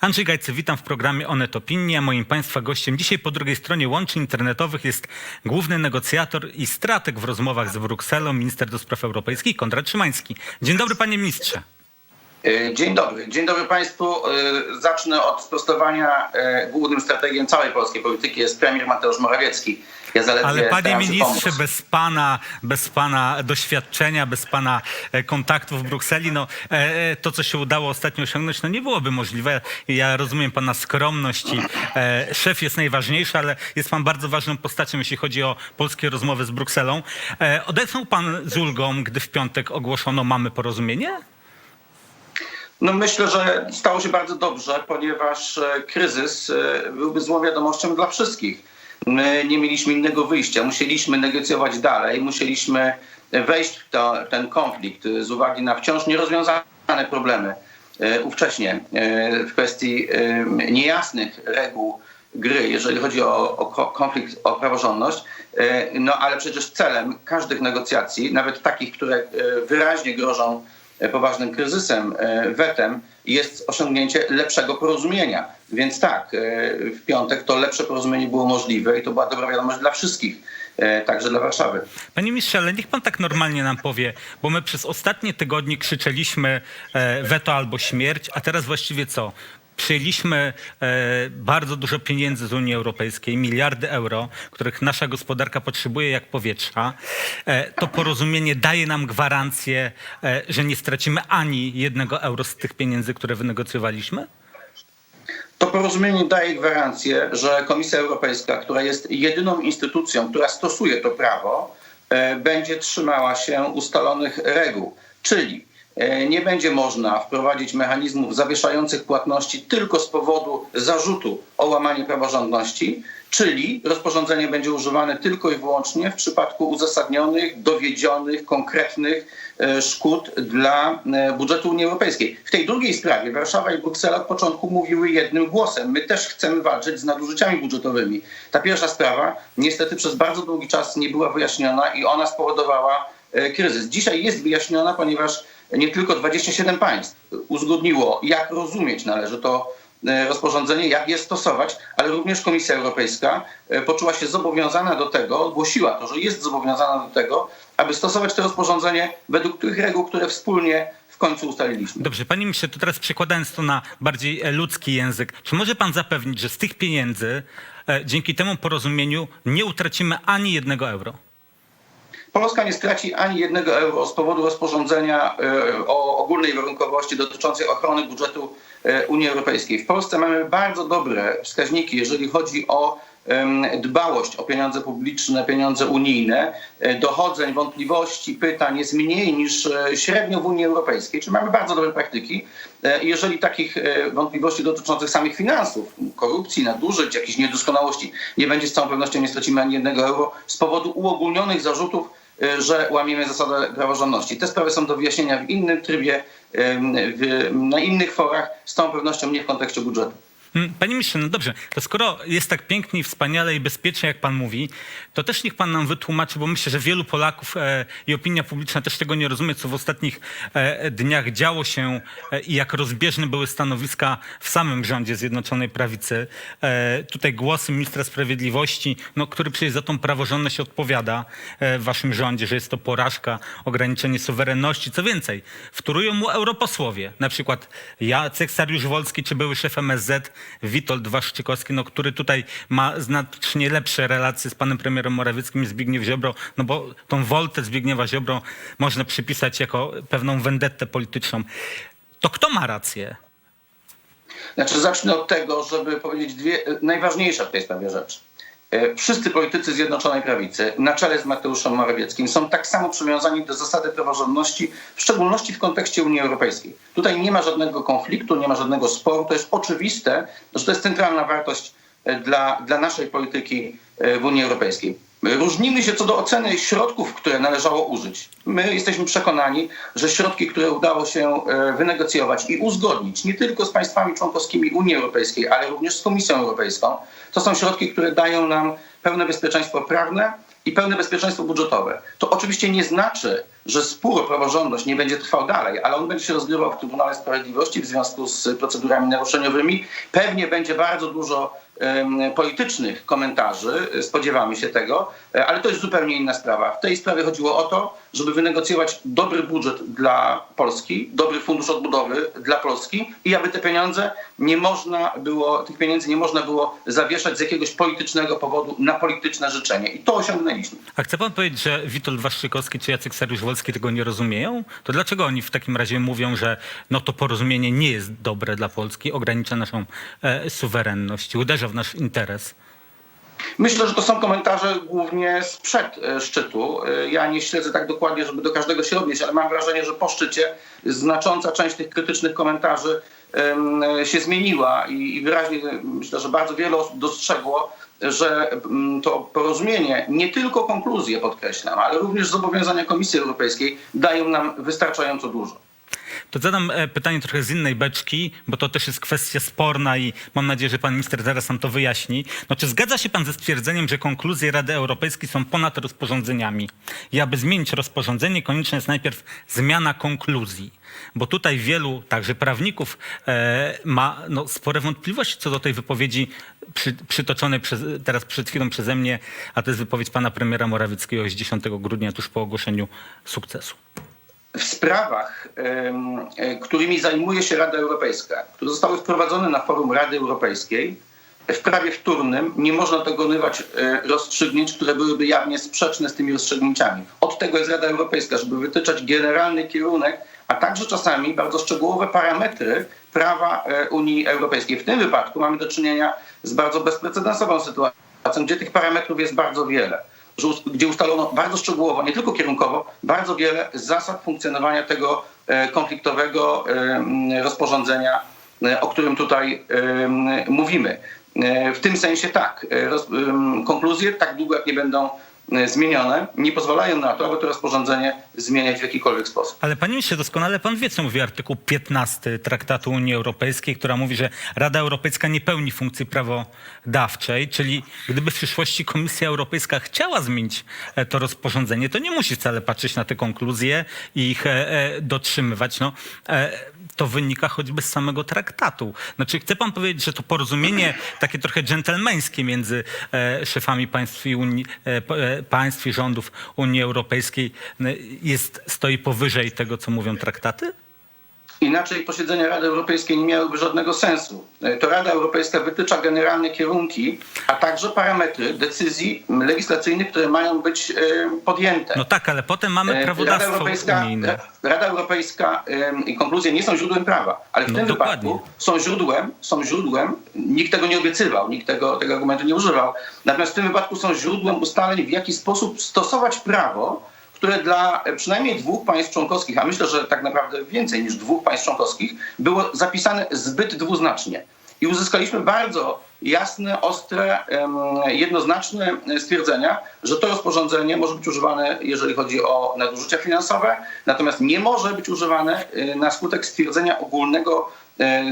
Andrzej Gajcy, witam w programie Onet Opinia. Moim Państwa gościem dzisiaj po drugiej stronie łączy internetowych jest główny negocjator i strateg w rozmowach z Brukselą, minister do spraw europejskich Konrad Szymański. Dzień dobry panie ministrze. E, Dzień dobry. Dzień dobry Państwu. E, Zacznę od sprostowania. E, Głównym strategiem całej polskiej polityki jest premier Mateusz Morawiecki. Ja zaledwie Ale panie ministrze, bez pana, bez pana doświadczenia, bez pana e, kontaktów w Brukseli, no e, e, to, co się udało ostatnio osiągnąć, no nie byłoby możliwe. Ja rozumiem pana skromność i szef jest najważniejszy, ale jest pan bardzo ważną postacią, jeśli chodzi o polskie rozmowy z Brukselą. Odetchnął pan z ulgą, gdy w piątek ogłoszono mamy porozumienie? No myślę, że stało się bardzo dobrze, ponieważ kryzys byłby złą wiadomością dla wszystkich. My nie mieliśmy innego wyjścia. Musieliśmy negocjować dalej, musieliśmy wejść w to, ten konflikt z uwagi na wciąż nierozwiązane problemy e, ówcześnie e, w kwestii e, niejasnych reguł gry, jeżeli chodzi o, o ko- konflikt o praworządność. No ale przecież celem każdych negocjacji, nawet takich, które wyraźnie grożą poważnym kryzysem, e, wetem, jest osiągnięcie lepszego porozumienia. Więc tak, e, w piątek to lepsze porozumienie było możliwe i to była dobra wiadomość dla wszystkich, e, także dla Warszawy. Panie ministrze, ale niech pan tak normalnie nam powie, bo my przez ostatnie tygodnie krzyczeliśmy e, weto albo śmierć, a teraz właściwie co? Przyjęliśmy e, bardzo dużo pieniędzy z Unii Europejskiej, miliardy euro, których nasza gospodarka potrzebuje jak powietrza. E, to porozumienie daje nam gwarancję, e, że nie stracimy ani jednego euro z tych pieniędzy, które wynegocjowaliśmy? To porozumienie daje gwarancję, że Komisja Europejska, która jest jedyną instytucją, która stosuje to prawo, będzie trzymała się ustalonych reguł. Czyli nie będzie można wprowadzić mechanizmów zawieszających płatności tylko z powodu zarzutu o łamanie praworządności, czyli rozporządzenie będzie używane tylko i wyłącznie w przypadku uzasadnionych, dowiedzionych, konkretnych e, szkód dla e, budżetu Unii Europejskiej. W tej drugiej sprawie Warszawa i Bruksela od początku mówiły jednym głosem. My też chcemy walczyć z nadużyciami budżetowymi. Ta pierwsza sprawa niestety przez bardzo długi czas nie była wyjaśniona i ona spowodowała e, kryzys. Dzisiaj jest wyjaśniona, ponieważ nie tylko 27 państw uzgodniło, jak rozumieć należy to e, rozporządzenie, jak je stosować, ale również Komisja Europejska e, poczuła się zobowiązana do tego, ogłosiła to, że jest zobowiązana do tego, aby stosować to rozporządzenie według tych reguł, które wspólnie w końcu ustaliliśmy. Dobrze, panie ministrze, to teraz przekładając to na bardziej e, ludzki język, czy może pan zapewnić, że z tych pieniędzy dzięki temu porozumieniu nie utracimy ani jednego euro? Polska nie straci ani jednego euro z powodu rozporządzenia e, o ogólnej warunkowości dotyczącej ochrony budżetu e, Unii Europejskiej. W Polsce mamy bardzo dobre wskaźniki, jeżeli chodzi o dbałość o pieniądze publiczne, pieniądze unijne. E, Dochodzeń, wątpliwości, pytań jest mniej niż średnio w Unii Europejskiej, czyli mamy bardzo dobre praktyki. Jeżeli takich wątpliwości dotyczących samych finansów, korupcji, nadużyć, jakichś niedoskonałości nie będzie, z całą pewnością nie stracimy ani jednego euro z powodu uogólnionych zarzutów, że łamiemy zasadę praworządności. Te sprawy są do wyjaśnienia w innym trybie, em, w, na innych forach, z całą pewnością nie w kontekście budżetu. Mm, Panie ministrze, no dobrze, to skoro jest tak pięknie, wspaniale i bezpiecznie, jak pan mówi, to też niech pan nam wytłumaczy, bo myślę, że wielu Polaków e, i opinia publiczna też tego nie rozumie, co w ostatnich e, dniach działo się e, i jak rozbieżne były stanowiska w samym rządzie Zjednoczonej Prawicy. E, tutaj głosy ministra sprawiedliwości, no, który przecież za tą praworządność odpowiada e, w waszym rządzie, że jest to porażka, ograniczenie suwerenności. Co więcej, wtórują mu europosłowie, na przykład Jacek Sariusz-Wolski czy były szef MSZ Witold Waszczykowski, no, który tutaj ma znacznie lepsze relacje z panem premierem Morawieckim i Zbigniew Ziobro, no bo tą woltę Zbigniewa Ziobro można przypisać jako pewną vendettę polityczną. To kto ma rację? Znaczy zacznę od tego, żeby powiedzieć dwie najważniejsze w tej sprawie rzeczy. E, Wszyscy politycy Zjednoczonej Prawicy, na czele z Mateuszem Morawieckim, są tak samo przywiązani do zasady praworządności, w szczególności w kontekście Unii Europejskiej. Tutaj nie ma żadnego konfliktu, nie ma żadnego sporu. To jest oczywiste, że to jest centralna wartość e, dla, dla naszej polityki e, w Unii Europejskiej. Różnimy się co do oceny środków, które należało użyć. My jesteśmy przekonani, że środki, które udało się wynegocjować i uzgodnić nie tylko z państwami członkowskimi Unii Europejskiej, ale również z Komisją Europejską, to są środki, które dają nam pełne bezpieczeństwo prawne i pełne bezpieczeństwo budżetowe. To oczywiście nie znaczy, że spór o praworządność nie będzie trwał dalej, ale on będzie się rozgrywał w Trybunale Sprawiedliwości w związku z procedurami naruszeniowymi. Pewnie będzie bardzo dużo politycznych komentarzy, e, spodziewamy się tego, e, ale to jest zupełnie inna sprawa. W tej sprawie chodziło o to, żeby wynegocjować dobry budżet dla Polski, dobry fundusz odbudowy dla Polski i aby te pieniądze nie można było, tych pieniędzy nie można było zawieszać z jakiegoś politycznego powodu na polityczne życzenie. I to osiągnęliśmy. A chce pan powiedzieć, że Witold Waszczykowski czy Jacek Sariusz-Wolski tego nie rozumieją? To dlaczego oni w takim razie mówią, że no to porozumienie nie jest dobre dla Polski, ogranicza naszą e, suwerenność, uderza w nasz interes? Myślę, że to są komentarze głównie sprzed e, szczytu. E, Ja nie śledzę tak dokładnie, żeby do każdego się odnieść, ale mam wrażenie, że po szczycie znacząca część tych krytycznych komentarzy em, się zmieniła i wyraźnie e, myślę, że bardzo wiele osób dostrzegło, że mm, to porozumienie, nie tylko konkluzje podkreślam, ale również zobowiązania Komisji Europejskiej dają nam wystarczająco dużo. To zadam e, pytanie trochę z innej beczki, bo to też jest kwestia sporna i mam nadzieję, że pan minister zaraz nam to wyjaśni. No, czy zgadza się pan ze stwierdzeniem, że konkluzje Rady Europejskiej są ponad rozporządzeniami? I aby zmienić rozporządzenie, konieczna jest najpierw zmiana konkluzji. Bo tutaj wielu, także prawników, e, ma no, spore wątpliwości co do tej wypowiedzi przy, przytoczonej przez, teraz przed chwilą przeze mnie, a to jest wypowiedź pana premiera Morawieckiego z 10 grudnia, tuż po ogłoszeniu sukcesu. W sprawach, e, którymi zajmuje się Rada Europejska, które zostały wprowadzone na forum Rady Europejskiej, w prawie wtórnym nie można dokonywać e, rozstrzygnięć, które byłyby jawnie sprzeczne z tymi rozstrzygnięciami. Od tego jest Rada Europejska, żeby wytyczać generalny kierunek, a także czasami bardzo szczegółowe parametry prawa e, Unii Europejskiej. W tym wypadku mamy do czynienia z bardzo bezprecedensową sytuacją, gdzie tych parametrów jest bardzo wiele gdzie ustalono bardzo szczegółowo, nie tylko kierunkowo, bardzo wiele zasad funkcjonowania tego e, konfliktowego e, rozporządzenia, e, o którym tutaj mówimy. W tym sensie tak, konkluzje tak długo jak nie będą zmienione, nie pozwalają na to, aby to rozporządzenie zmieniać w jakikolwiek sposób. Ale panie ministrze, doskonale pan wie, co mówi artykuł 15 Traktatu Unii Europejskiej, która mówi, że Rada Europejska nie pełni funkcji prawodawczej, czyli gdyby w przyszłości Komisja Europejska chciała zmienić e, to rozporządzenie, to nie musi wcale patrzeć na te konkluzje i ich e, e, dotrzymywać. No, e, to wynika choćby z samego traktatu. Znaczy, chce pan powiedzieć, że to porozumienie takie trochę dżentelmeńskie między e, szefami państw i, Unii, e, e, państw i rządów Unii Europejskiej e, jest, stoi powyżej tego, co mówią traktaty? Inaczej posiedzenia Rady Europejskiej nie miałyby żadnego sensu. E, To Rada Europejska wytycza generalne kierunki, a także parametry decyzji legislacyjnych, które mają być e, podjęte. No tak, ale potem mamy E, Rada prawodawstwo Europejska, unijne. Rada Europejska i konkluzje nie są źródłem prawa, ale w No tym dokładnie. wypadku są źródłem, są źródłem, nikt tego nie obiecywał, nikt tego, tego argumentu nie używał, natomiast w tym wypadku są źródłem ustaleń, w jaki sposób stosować prawo, które dla e, przynajmniej dwóch państw członkowskich, a myślę, że tak naprawdę więcej niż dwóch państw członkowskich, było zapisane zbyt dwuznacznie. I uzyskaliśmy bardzo jasne, ostre, jednoznaczne stwierdzenia, że to rozporządzenie może być używane, jeżeli chodzi o nadużycia finansowe, natomiast nie może być używane e, na skutek stwierdzenia ogólnego e,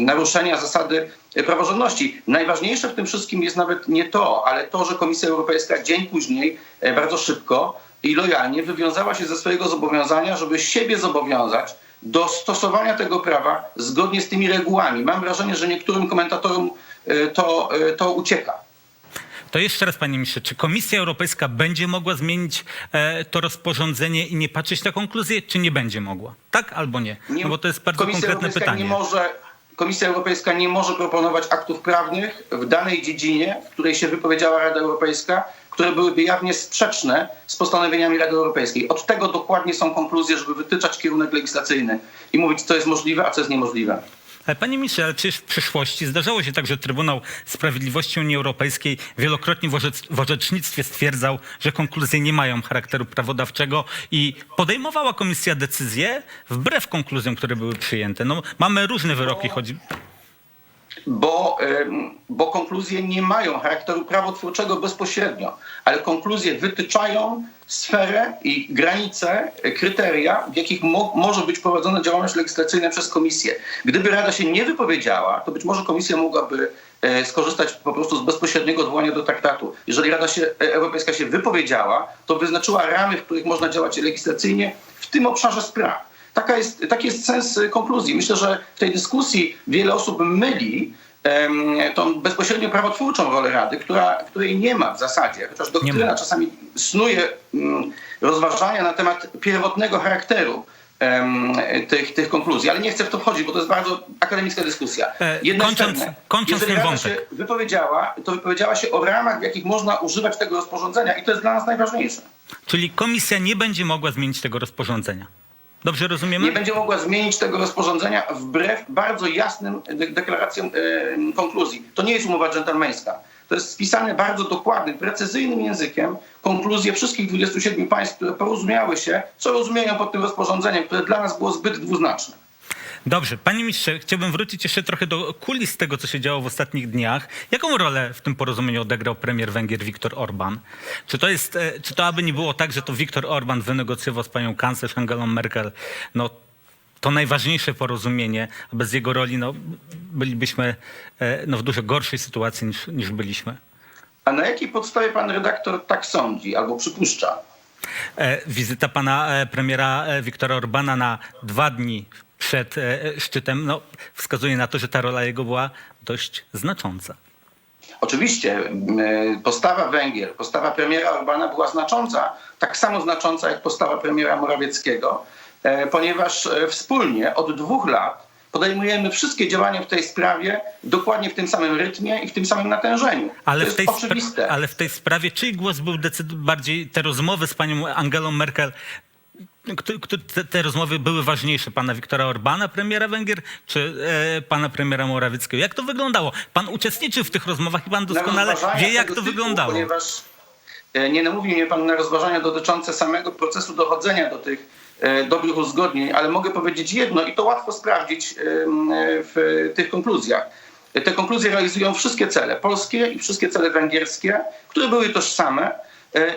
naruszenia zasady e, praworządności. Najważniejsze w tym wszystkim jest nawet nie to, ale to, że Komisja Europejska dzień później e, bardzo szybko i lojalnie wywiązała się ze swojego zobowiązania, żeby siebie zobowiązać do stosowania tego prawa zgodnie z tymi regułami. Mam wrażenie, że niektórym komentatorom e, to, e, to ucieka. To jeszcze raz, panie ministrze, czy Komisja Europejska będzie mogła zmienić e, to rozporządzenie i nie patrzeć na konkluzję, czy nie będzie mogła? Tak albo nie? Nie- no bo to jest bardzo Komisja konkretne Europejska pytanie. Nie może, Komisja Europejska nie może proponować aktów prawnych w danej dziedzinie, w której się wypowiedziała Rada Europejska, które byłyby jawnie sprzeczne z postanowieniami Rady Europejskiej. Od tego dokładnie są konkluzje, żeby wytyczać kierunek legislacyjny i mówić, co jest możliwe, a co jest niemożliwe. Ale panie ministrze, ale przecież w przyszłości zdarzało się tak, że Trybunał Sprawiedliwości Unii Europejskiej wielokrotnie w, orzec- w orzecznictwie stwierdzał, że konkluzje nie mają charakteru prawodawczego i podejmowała komisja decyzje wbrew konkluzjom, które były przyjęte. No, mamy różne wyroki, choć bo, bo konkluzje nie mają charakteru prawotwórczego bezpośrednio, ale konkluzje wytyczają sferę i granice, e, kryteria, w jakich mo- może być prowadzona działalność legislacyjna przez komisję. Gdyby Rada się nie wypowiedziała, to być może komisja mogłaby e, skorzystać po prostu z bezpośredniego odwołania do traktatu. Jeżeli Rada się, e, Europejska się wypowiedziała, to wyznaczyła ramy, w których można działać legislacyjnie w tym obszarze spraw. Taka jest, taki jest sens e, konkluzji. Myślę, że w tej dyskusji wiele osób myli tą bezpośrednio prawotwórczą rolę Rady, która, której nie ma w zasadzie, chociaż doktryna czasami snuje mm, rozważania na temat pierwotnego charakteru tych, tych konkluzji, ale nie chcę w to wchodzić, bo to jest bardzo akademicka dyskusja. E, Jedno kończąc- pewne. kończąc Jeżeli ten Rada wątek. się wypowiedziała, to wypowiedziała się o ramach, w jakich można używać tego rozporządzenia i to jest dla nas najważniejsze. Czyli komisja nie będzie mogła zmienić tego rozporządzenia. Dobrze rozumiemy? nie będzie mogła zmienić tego rozporządzenia wbrew bardzo jasnym de- deklaracjom e, konkluzji. To nie jest umowa dżentelmeńska. To jest spisane bardzo dokładnym, precyzyjnym językiem konkluzje wszystkich 27 państw, które porozumiały się, co rozumieją pod tym rozporządzeniem, które dla nas było zbyt dwuznaczne. Dobrze, panie ministrze, chciałbym wrócić jeszcze trochę do kulis tego, co się działo w ostatnich dniach. Jaką rolę w tym porozumieniu odegrał premier Węgier Viktor Orban? Czy to jest, e, czy to aby nie było tak, że to Viktor Orban wynegocjował z panią kanclerz Angelą Merkel no, to najważniejsze porozumienie, a bez jego roli no, bylibyśmy e, no, w dużo gorszej sytuacji niż, niż byliśmy? A na jakiej podstawie pan redaktor tak sądzi albo przypuszcza? E, Wizyta pana premiera Viktora Orbana na dwa dni przed e, e, szczytem no, wskazuje na to, że ta rola jego była dość znacząca. Oczywiście m, postawa Węgier, postawa premiera Orbana była znacząca, tak samo znacząca jak postawa premiera Morawieckiego, e, ponieważ e, wspólnie od dwóch lat podejmujemy wszystkie działania w tej sprawie dokładnie w tym samym rytmie i w tym samym natężeniu. Ale w, tej ale w tej sprawie czyj głos był bardziej, te rozmowy z panią Angelą Merkel, te, te rozmowy były ważniejsze? Pana Viktora Orbana, premiera Węgier, czy e, pana premiera Morawieckiego? Jak to wyglądało? Pan uczestniczył w tych rozmowach i pan Na doskonale wie, jak to typu, wyglądało. Ponieważ e, nie namówił mnie pan na rozważania dotyczące samego procesu dochodzenia do tych e, dobrych uzgodnień, ale mogę powiedzieć jedno i to łatwo sprawdzić e, w tych konkluzjach. Te konkluzje realizują wszystkie cele polskie i wszystkie cele węgierskie, które były tożsame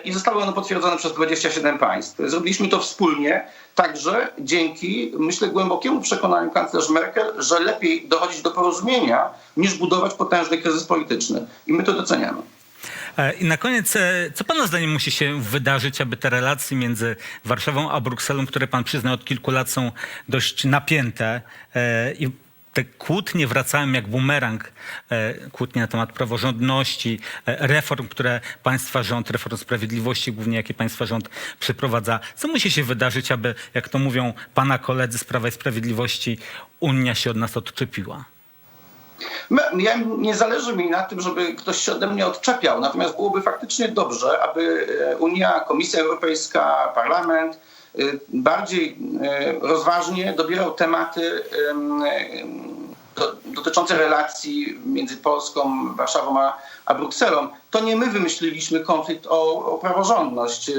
i zostały one potwierdzone przez 27 państw. Zrobiliśmy to wspólnie, także dzięki, myślę, głębokiemu przekonaniu kanclerz Merkel, że lepiej dochodzić do porozumienia, niż budować potężny kryzys polityczny. I my to doceniamy. E, I na koniec, e, co pana zdaniem musi się wydarzyć, aby te relacje między Warszawą a Brukselą, które pan przyznał od kilku lat są dość napięte e, i te kłótnie wracają jak bumerang, e, kłótnie na temat praworządności, e, reform, które państwa rząd, reform sprawiedliwości głównie, jakie państwa rząd przeprowadza. Co musi się wydarzyć, aby, jak to mówią pana koledzy z Prawa i Sprawiedliwości, Unia się od nas odczepiła? Ja, nie zależy mi na tym, żeby ktoś się ode mnie odczepiał, natomiast byłoby faktycznie dobrze, aby e, Unia, Komisja Europejska, Parlament bardziej e, rozważnie dobierał tematy em, em, do, dotyczące relacji między Polską, Warszawą a, a Brukselą. To nie my wymyśliliśmy konflikt o, o praworządność. Em,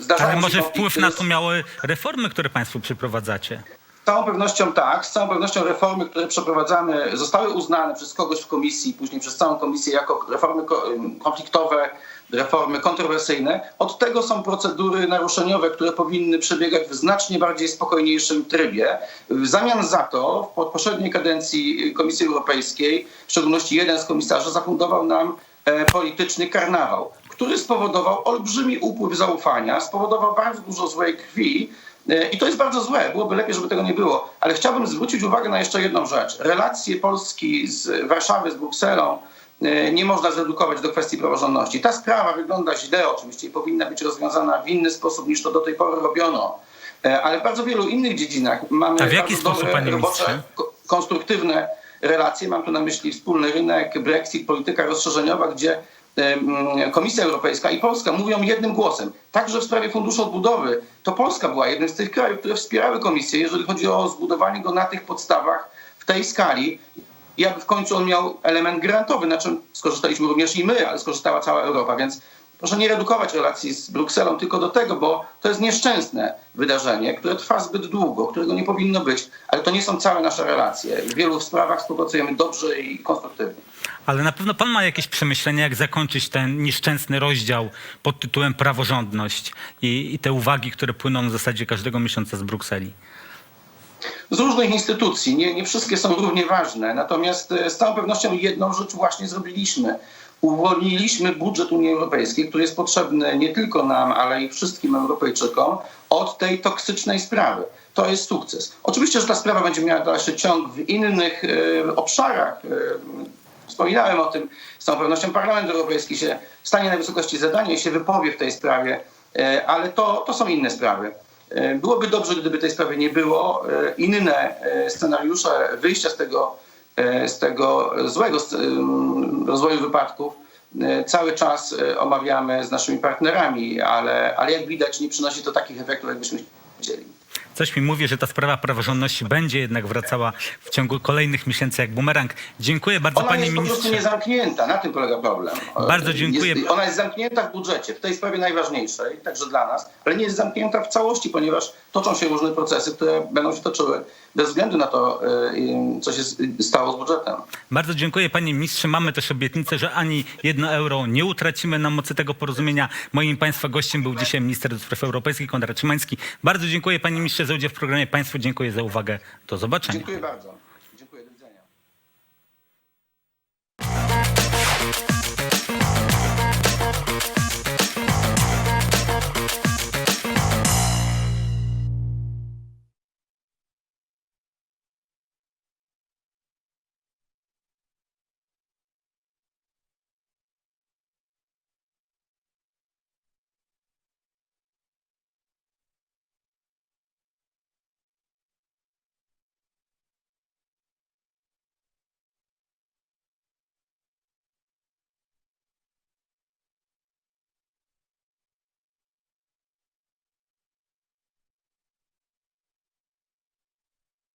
Zdarzają Ale może wpływ na to miały reformy, które państwo przeprowadzacie? Z całą pewnością tak. Z całą pewnością reformy, które przeprowadzamy, zostały uznane przez kogoś w komisji, później przez całą komisję jako reformy ko- konfliktowe, reformy kontrowersyjne. Od tego są procedury naruszeniowe, które powinny przebiegać w znacznie bardziej spokojniejszym trybie. W zamian za to w poprzedniej kadencji Komisji Europejskiej, w szczególności jeden z komisarzy, zafundował nam e, polityczny karnawał, który spowodował olbrzymi upływ zaufania, spowodował bardzo dużo złej krwi, E, I to jest bardzo złe. Byłoby lepiej, żeby tego nie było. Ale chciałbym zwrócić uwagę na jeszcze jedną rzecz. Relacje Polski z Warszawy, z Brukselą nie można zredukować do kwestii praworządności. Ta sprawa wygląda źle oczywiście i powinna być rozwiązana w inny sposób niż to do tej pory robiono. E, Ale w bardzo wielu innych dziedzinach mamy A w jaki bardzo sposób, dobre, robocze, konstruktywne relacje. Mam tu na myśli wspólny rynek, Brexit, polityka rozszerzeniowa, gdzie Komisja Europejska i Polska mówią jednym głosem. Także w sprawie Funduszu Odbudowy to Polska była jednym z tych krajów, które wspierały Komisję, jeżeli chodzi o zbudowanie go na tych podstawach, w tej skali i aby w końcu on miał element grantowy, na czym skorzystaliśmy również i my, ale skorzystała cała Europa, więc proszę nie redukować relacji z Brukselą tylko do tego, bo to jest nieszczęsne wydarzenie, które trwa zbyt długo, którego nie powinno być, ale to nie są całe nasze relacje. W wielu sprawach współpracujemy dobrze i konstruktywnie. Ale na pewno pan ma jakieś przemyślenia, jak zakończyć ten nieszczęsny rozdział pod tytułem praworządność i, i te uwagi, które płyną w zasadzie każdego miesiąca z Brukseli. Z różnych instytucji. Nie, nie wszystkie są równie ważne, natomiast e, z całą pewnością jedną rzecz właśnie zrobiliśmy. Uwolniliśmy budżet Unii Europejskiej, który jest potrzebny nie tylko nam, ale i wszystkim Europejczykom od tej toksycznej sprawy. To jest sukces. Oczywiście, że ta sprawa będzie miała dalszy ciąg w innych e, obszarach. E, Wspominałem o tym, z całą pewnością Parlament Europejski się stanie na wysokości zadania i się wypowie w tej sprawie, ale to, to są inne sprawy. E, Byłoby dobrze, gdyby tej sprawy nie było. E, Inne e, scenariusze wyjścia z tego, z tego złego em, rozwoju wypadków cały czas omawiamy z naszymi partnerami, ale, ale jak widać nie przynosi to takich efektów, jakbyśmy chcieli. Coś mi mówi, że ta sprawa praworządności będzie jednak wracała w ciągu kolejnych miesięcy jak bumerang. Dziękuję bardzo, Ona panie jest po prostu ministrze. niezamknięta, na tym polega problem. Bardzo dziękuję. Jest, ona jest zamknięta w budżecie, w tej sprawie najważniejszej, także dla nas, ale nie jest zamknięta w całości, ponieważ toczą się różne procesy, które będą się toczyły bez względu na to, y, co się stało z budżetem. Bardzo dziękuję panie ministrze. Mamy też obietnicę, że ani jedno euro nie utracimy na mocy tego porozumienia. Moim państwa gościem był dzisiaj minister do spraw europejskich Konrad Szymański. Bardzo dziękuję panie ministrze za udział w programie. Państwu dziękuję za uwagę. Do zobaczenia. Dziękuję bardzo.